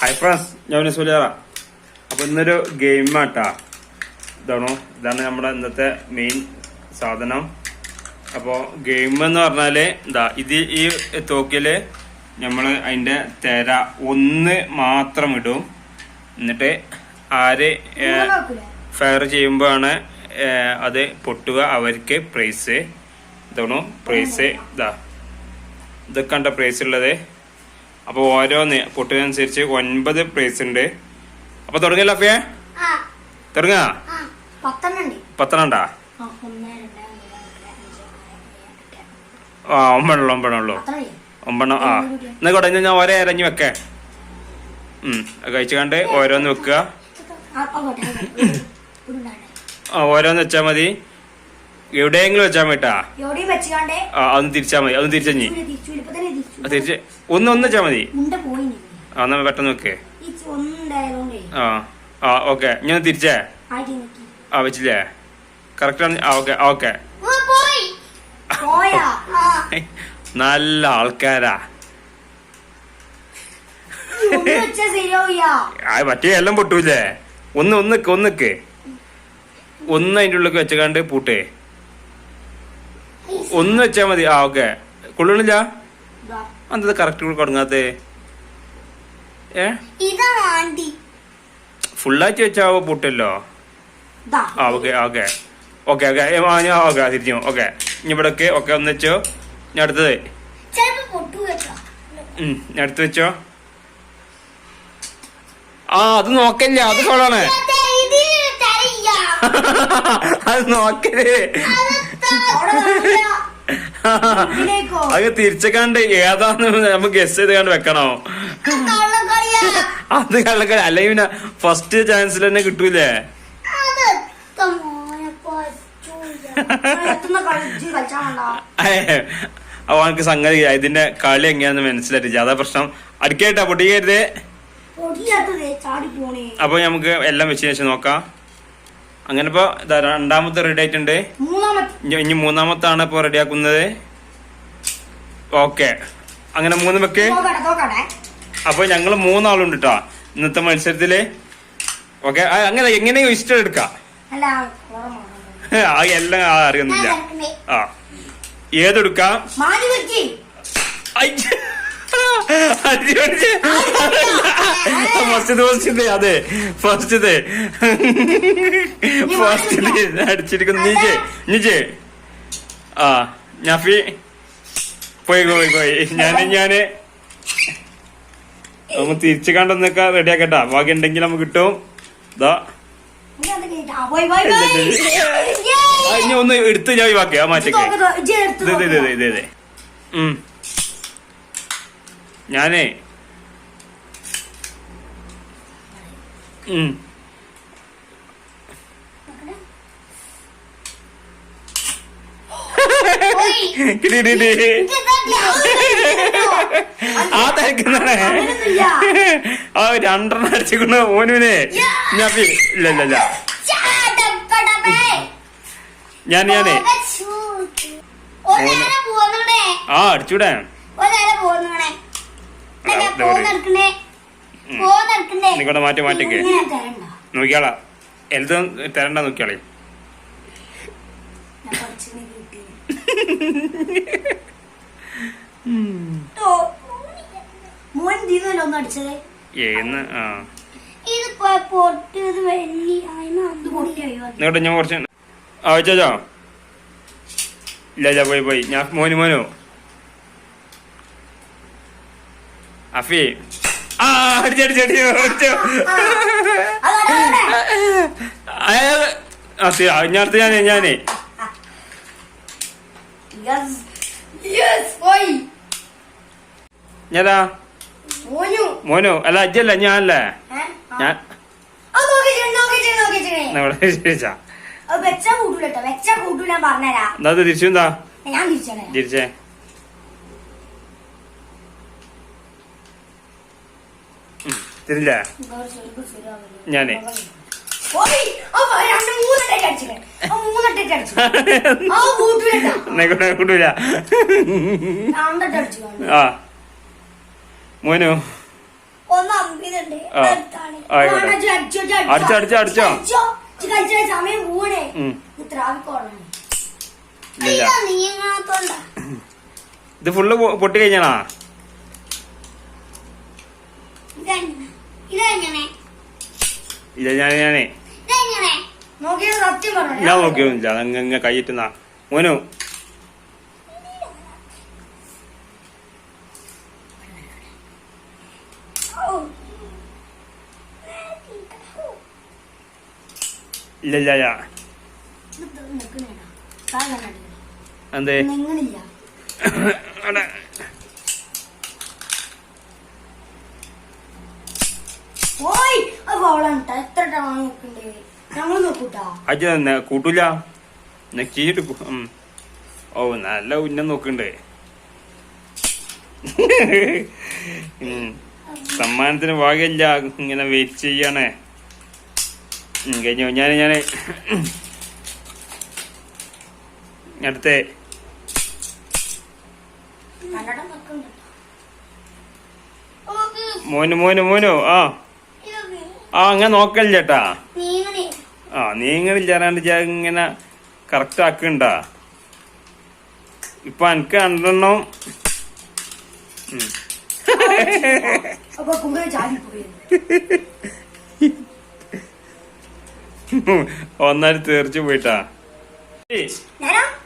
Hi friends ഞാൻ സുലേറ അപ്പൊ ഇന്നൊരു ഗെയിമാട്ടാ ഇതാണോ? ഇതാണ് നമ്മുടെ ഇന്നത്തെ മെയിൻ സാധനം. അപ്പോ ഗെയിം എന്ന് പറഞ്ഞാൽ എന്താ ഇത് ഈ തോക്കിൽ നമ്മൾ അതിന്റെ തെര ഒന്ന് മാത്രം ഇടും. എന്നിട്ട് ആര് ഫയർ ചെയ്യുമ്പോഴാണ് അത് പൊട്ടുക അവർക്ക് പ്രൈസ് ഇതാണോ? പ്രൈസ് ഇതാ. ഇതൊക്കെ പ്രൈസ് ഉള്ളത്? അപ്പോൾ ഓരോ പൊട്ടിനനുസരിച്ച് ഒൻപത് പ്രൈസ് ഉണ്ട് അപ്പൊ തുടങ്ങിയല്ലോ അപ്പേ തുടങ്ങാ. പത്തനണ്ടാ ആ, ഒമ്പണല്ലോ ഒമ്പണല്ലോ ഒമ്പണം. ആ എന്നാ കൂടെ ഞാൻ ഒരേ ഇറങ്ങി വെക്കേ. ഉം കഴിച്ചു കണ്ട് ഓരോന്ന് വെക്കുക. ആ ഓരോന്ന് വെച്ചാ മതി. എവിടെയെങ്കിലും മതിട്ടാ എവിടെയും വെച്ചുകാണ്ടേ. ആ അതൊന്ന് തിരിച്ചാ മതി അതൊന്ന് തിരിച്ചഞ്ഞി തിരിച്ചു, ഒന്ന് ഒന്ന് വെച്ചാ മതി. ആ എന്നാ പെട്ടെന്ന് വെക്കേ. ആ ആ ഓക്കെ. ഞാൻ തിരിച്ചേ. ആ വെച്ചില്ലേ? കറക്റ്റ് ആണ്. ആ ഓക്കെ ഓക്കെ. നല്ല ആൾക്കാരാ. വെച്ചാ മറ്റേ എല്ലാം പൊട്ടൂല്ലേ ഒന്ന് ഒന്നിക്ക് ഒന്നിക്ക് ഒന്ന് അതിന്റെ ഉള്ളിൽ വെച്ചക്കാണ്ട് പൂട്ടേ. ഒന്ന് വെച്ചാ മതി. ആ ഓക്കെ. കൊള്ളണില്ല അന്നത് കറക്റ്റ് കൊടുങ്ങാത്തേ? ഏ? ഫുള്ളായിട്ട് വെച്ചാ പൊട്ടല്ലോ. ആ okay okay. Okay okay. Okay തിരിച്ചു ഓക്കെ. ഇനി ഇവിടെ ഒക്കെ ഓക്കെ ഒന്ന് വെച്ചോ. ഞാൻ അടുത്തത്. ഞാൻ അടുത്ത് വെച്ചോ. ആ അത് നോക്കല്ല. അത് കൊള്ളാണ്. അത് നോക്കല്ലേ? അത് തിരിച്ചക്കാണ്ട് ഏതാന്ന് നമുക്ക് ഗസ് ചെയ്ത് കണ്ട് വെക്കണോ. അത് കള്ളക്കളി. അല്ലെങ്കിൽ പിന്നെ ഫസ്റ്റ് ചാൻസിൽ തന്നെ കിട്ടൂലേ? അപ്പൊ അവനക്ക് സംഗതി ഇതിന്റെ കളി എങ്ങനെയാന്ന് മനസ്സിലായിട്ടില്ല. അതാ പ്രശ്നം. അടുക്കേട്ടാ പൊട്ടിക്കരുത്. അപ്പൊ നമുക്ക് എല്ലാം വെച്ച് ശേഷം നോക്കാം. അങ്ങനെ ഇപ്പൊ രണ്ടാമത്തെ റെഡി ആയിട്ടുണ്ട്. ഇനി- മൂന്നാമത്തെ മൂന്നാമത്താണ് ഇപ്പൊ റെഡി ആക്കുന്നത്. ഓക്കെ അങ്ങനെ മൂന്ന് വെക്ക്. അപ്പൊ ഞങ്ങൾ മൂന്നാളുണ്ട് കേട്ടോ ഇന്നത്തെ മത്സരത്തിൽ. ഓക്കെ അങ്ങനെ എങ്ങനെ ഇഷ്ടം എടുക്കാം? എല്ലാം ആ അറിയുന്നില്ല. ആ. ഏതെടുക്കാം? മാറ്റി ഫസ്റ്റ് ഫസ്റ്റ് അതെ. ഫസ്റ്റ് ഫസ്റ്റ് അടിച്ചിരിക്കുന്നു. നീജെ നീജെ. ആ ഞാഫി. പോയി പോയി പോയി. ഞാൻ ഞാൻ. നമ്മ തിരിച്ചു കണ്ടെന്നൊക്കെ റെഡിയാക്കട്ടാ ബാക്കി ഉണ്ടെങ്കിൽ നമുക്ക് കിട്ടും. ഇതാ ഇനി ഒന്ന് എടുത്ത് ഞാൻ ബാക്കി ആ മാറ്റൊക്കെ. ഇത്. ഞാനേ ഉം. പോയി. കിടി, കിടി, കിടി. ഇജ്ജ് ഇതാ ആ തിരക്കുന്നേ. ആ രണ്ടെണ്ണം അടിച്ചിട്ടുണ്ട് ഓനുവിനെ ഞാൻ ഇല്ല ഇല്ല ഇല്ല. ഞാൻ ഞാനേ. ആ അടിച്ചൂടെ. ഒരാളെ നിങ്ങടെ മാറ്റി മാറ്റിക്ക്. നോക്കിയാളാ. എല്ലാം തരണ്ട നോക്കിയാളേ. നിങ്ങടെ ഞാൻ കുറച്ച് ആ വെച്ചോ ഇല്ല പോയി പോയി. ഞാൻ മോനു മോനു. അഫി. ആ അടിച്ചടിച്ചടി ഞാൻ ഞാനേ ഞാനേ. മോനു. അല്ല അജ്ജല്ല ഞാനല്ലേ. ഞാൻ തിരിച്ചു എന്താ? തിരിച്ചേ. കളിച്ച സമയം പോവണേ ഉം. അടിച്ചോ ഇല്ല നീങ്ങാത്തോണ്ട ഇത് ഫുള്ള് പൊട്ടി കഴിഞ്ഞാണാ? ഇതെങ്ങനെ? ഞാൻ ഞാനേ ഇതെങ്ങനെ? നോക്കിയത് സത്യം പറഞ്ഞു? ഞാൻ നോക്കിയൊന്നുമില്ല. അതങ്ങനെ കൈയിട്ടുന്ന മോനു. ഇല്ല ഇല്ല ഇല്ല. എന്തേ നിങ്ങളില്ല അവിടെ. ഓയ് അത് ഫൗളാണ് എത്ര നോക്കണ്ടേ ഞങ്ങൾ നോക്കൂട്ടാ. കൂട്ടൂല? നെക്കിയിട്ട് ഓ നല്ല ഉന്നം നോക്കണ്ടേ. സമ്മാനത്തിന് ഭാഗ്യമില്ല ഇങ്ങനെ വെയിറ്റ് ചെയ്യണേ. കഴിഞ്ഞോ? ഞാൻ ഞാൻ അടുത്തേ. മോനു മോനു മോനു ആ. ആ അങ്ങനെ നോക്കല്ല ചേട്ടാ ആ നീങ്ങളില്ലാണ്ട് ഞാൻ ഇങ്ങനെ കറക്റ്റ് ആക്കണ്ട. ഇപ്പൊ എനിക്ക് രണ്ടെണ്ണം. ഒന്നാൽ തീർച്ചു പോയിട്ടാ.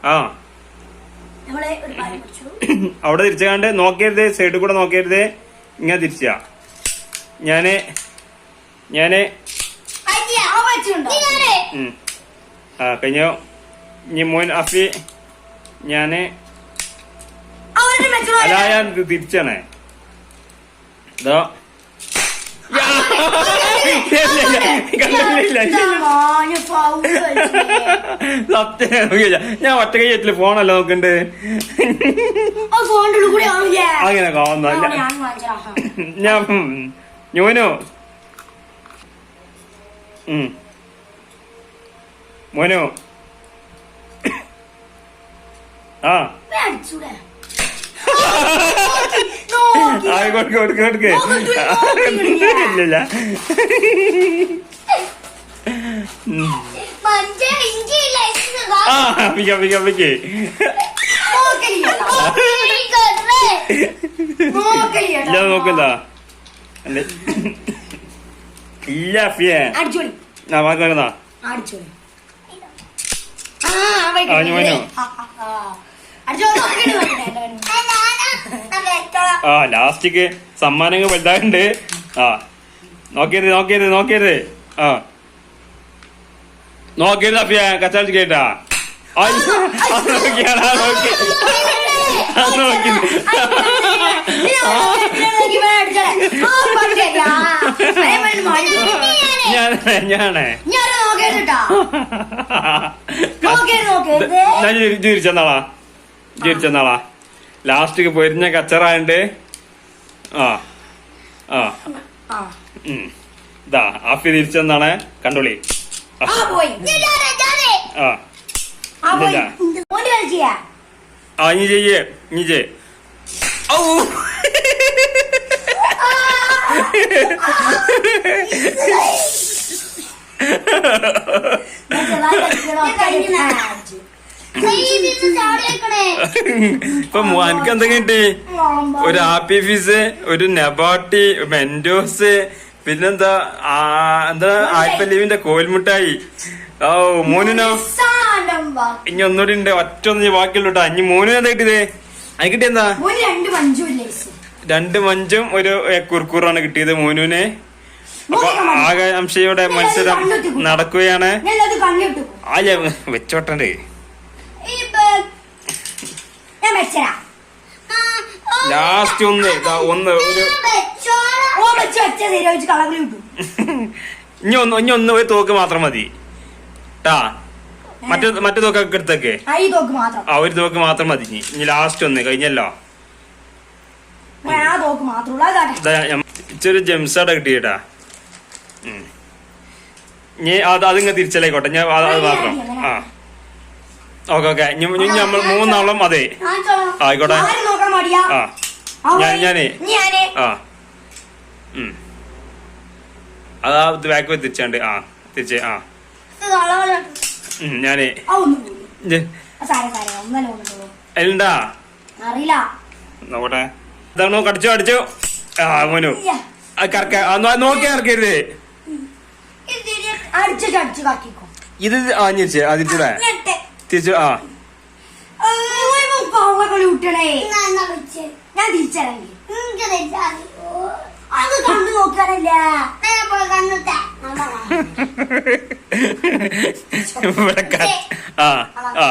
ആ. അവിടെ തിരിച്ചാണ്ട് നോക്കരുത് സൈഡിൽ കൂടെ നോക്കരുത്. ഇങ്ങനെ തിരിച്ചാ. ഞാൻ ഞാൻ ആ കഴിഞ്ഞോ? ഇനി മോൻ അഫി ഞാൻ. അല്ല ഞാൻ ഇത് തിരിച്ചാണേ. ഇതോ. ഞാൻ ഒറ്റ കയ്യറ്റിൽ ഫോണല്ല നോക്കണ്ട്? അങ്ങനെ കാണുന്നല്ല ഞാൻ ഞോനോ ഞാൻ മോനോ. ആ. അടിച്ചൂടെ ആ കൊടുക്ക് കൊടുക്ക് ഇല്ലില്ല. ആ പിക്ക പിക്ക പിക്ക്. നോക്കണ്ട അല്ലേ. ഇല്ല ഫിയെ അടിച്ചോളി. ആ വാക്ക് നോക്കുന്ന അടിച്ചോളി. ആ, ഞാൻ വന്നു. ആ ലാസ്റ്റിക്ക് സമ്മാനങ്ങൾ വലുതായിട്ടുണ്ട്. ആ. നോക്കിയത് നോക്കിയത് നോക്കിയത്. ആ. നോക്കിയത് അഫിയ കച്ചാടിച്ച് കേട്ടാ നോക്കിയാടാ നോക്കി അത് നോക്കി ഞാനേ ഞാൻ ലാസ്റ്റിക്ക് പൊരിഞ്ഞ കച്ചറായണ്ട്. ആ ആ. ഉം. ഇതാ ആഫി തിരിച്ചെന്നാണ്. കണ്ടോളി. ആ. ആ ആ ഇനി ചെയ്യേ ഇനി ഇപ്പൊ എനിക്ക് എന്തൊക്കെ കിട്ടി? ഒരു ആപ്പി ഒരു നെബാട്ടി മെൻഡോസ് പിന്നെന്താ എന്താ കോൽമുട്ടായി. ഓ ഇനി ഒന്നുകൂടി ഉണ്ട് ഒറ്റ ഒന്ന് ബാക്കിയുള്ളൂ കേട്ടോ ഇനി മൂന്ന് എന്താ? കിട്ടിയത് അത് കിട്ടിയെന്താ രണ്ട് മഞ്ചും ഒരു കുർക്കൂറാണ് കിട്ടിയത് മോനുവിന്. അപ്പൊ ആകാംക്ഷയുടെ മത്സരം നടക്കുകയാണ്. ഞാൻ അത് കണ്ണിട്ടു ആല വെച്ചോട്ടണ്ടേ. ഞാൻ വെച്ചരാ ലാസ്റ്റ് ഒന്ന് ഒന്ന് ഒരു. ഇനി ഒന്ന് ഇനി ഒന്ന് ഒരു തോക്ക് മാത്രം മതി. ട്ടാ. മറ്റു മറ്റു തോക്കൊക്കെ എടുത്തേക്ക്. ഈ തോക്ക് മാത്രം. ആ ഒരു തോക്ക് മാത്രം മതി. ഇനി ലാസ്റ്റ് ഒന്ന് കഴിഞ്ഞല്ലോ. ഞാൻ ആ തോക്ക് മാത്രമുള്ളൂ. അത് കാട്ടെ. ഞമ്മ- ഇച്ചൊരു ജെംസാടെ കിട്ടിയേട്ടാ. ഇനി അത് അതിങ്ങ തിരിച്ചലായിക്കോട്ടെ. ഞാൻ അത് അത് മാത്രം. ആ. Okay okay. ഇനി ഇനി നമ്മൾ മൂന്നാളും അതെ. ആയിക്കോട്ടെ. ആരും നോക്കാൻ മടിയാ? ആ. ഞാൻ. ഞാനേ. ഞാനേ. ആ. ഉം. അതാ ബാക്ക് തിരിച്ചാണ്ട്. ആ തിരിച്ച് ആ. ഞാനേ. അതിലുണ്ടാ അറിയില്ല. നോക്കട്ടെ. ഇതാണോ കടിച്ചോ അടിച്ചോ ആ മോനു. കറക്ക നോക്കി ഇറക്കരുത് ഇത് ആ തിരിച്ച് ആ തിരിച്ചൂടെ തിരിച്ചു ആ. ഞാൻ തിരിച്ചറിഞ്ഞു അത് കണ്ടു നോക്കാനല്ല ഇവിടെ ക- ആ ആ.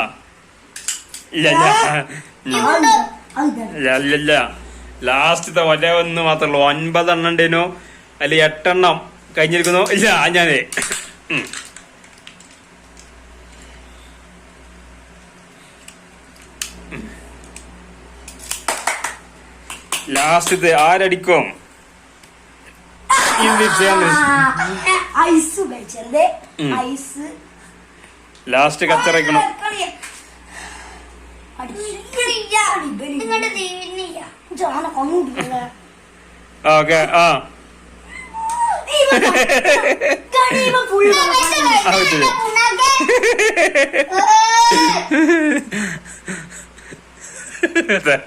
ഇല്ല ലാസ്റ്റത്തെ ഒരേ ഒന്ന് മാത്രമേ ഉള്ളൂ. ഒൻപതെണ്ണം ഉണ്ടേനു. അല്ലെ എട്ടെണ്ണം കഴിഞ്ഞിരിക്കുന്നു. ഇല്ല ഞാനേ. ലാസ്റ്റ് ലാസ്റ്റത്തെ ആരടിക്കും? ഐസ് കഴിച്ചത് ഉം. ഐസ്. ലാസ്റ്റ് കത്തിറക്കണം ഓക്കെ ആ. അതെ.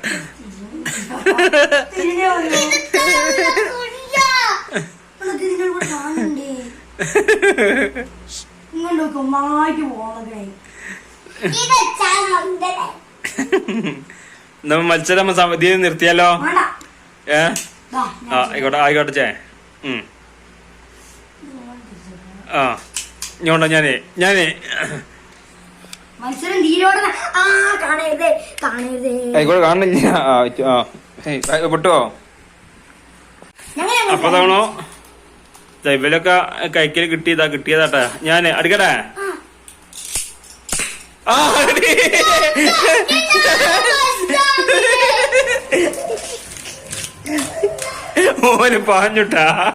മത്സരം സമിതി നിർത്തിയാലോ? ഏ? ആയിക്കോട്ടെ ആയിക്കോട്ടെ ചേ. ഉം. ആ ഇങ്ങോട്ടോ ഞാനേ ഞാനേ. മത്സരം തീരോടെ ആ കാണരുതേ കാണരുതേ. ആയിക്കോട്ടെ കാണുന്നില്ല. ആ അപ്പൊ തവണോ ഇവലൊക്കെ കൈക്കൽ കിട്ടിയതാ കിട്ടിയതാട്ടാ. ഞാൻ അടിക്കട്ടെ ആ പാഞ്ഞുട്ടാ.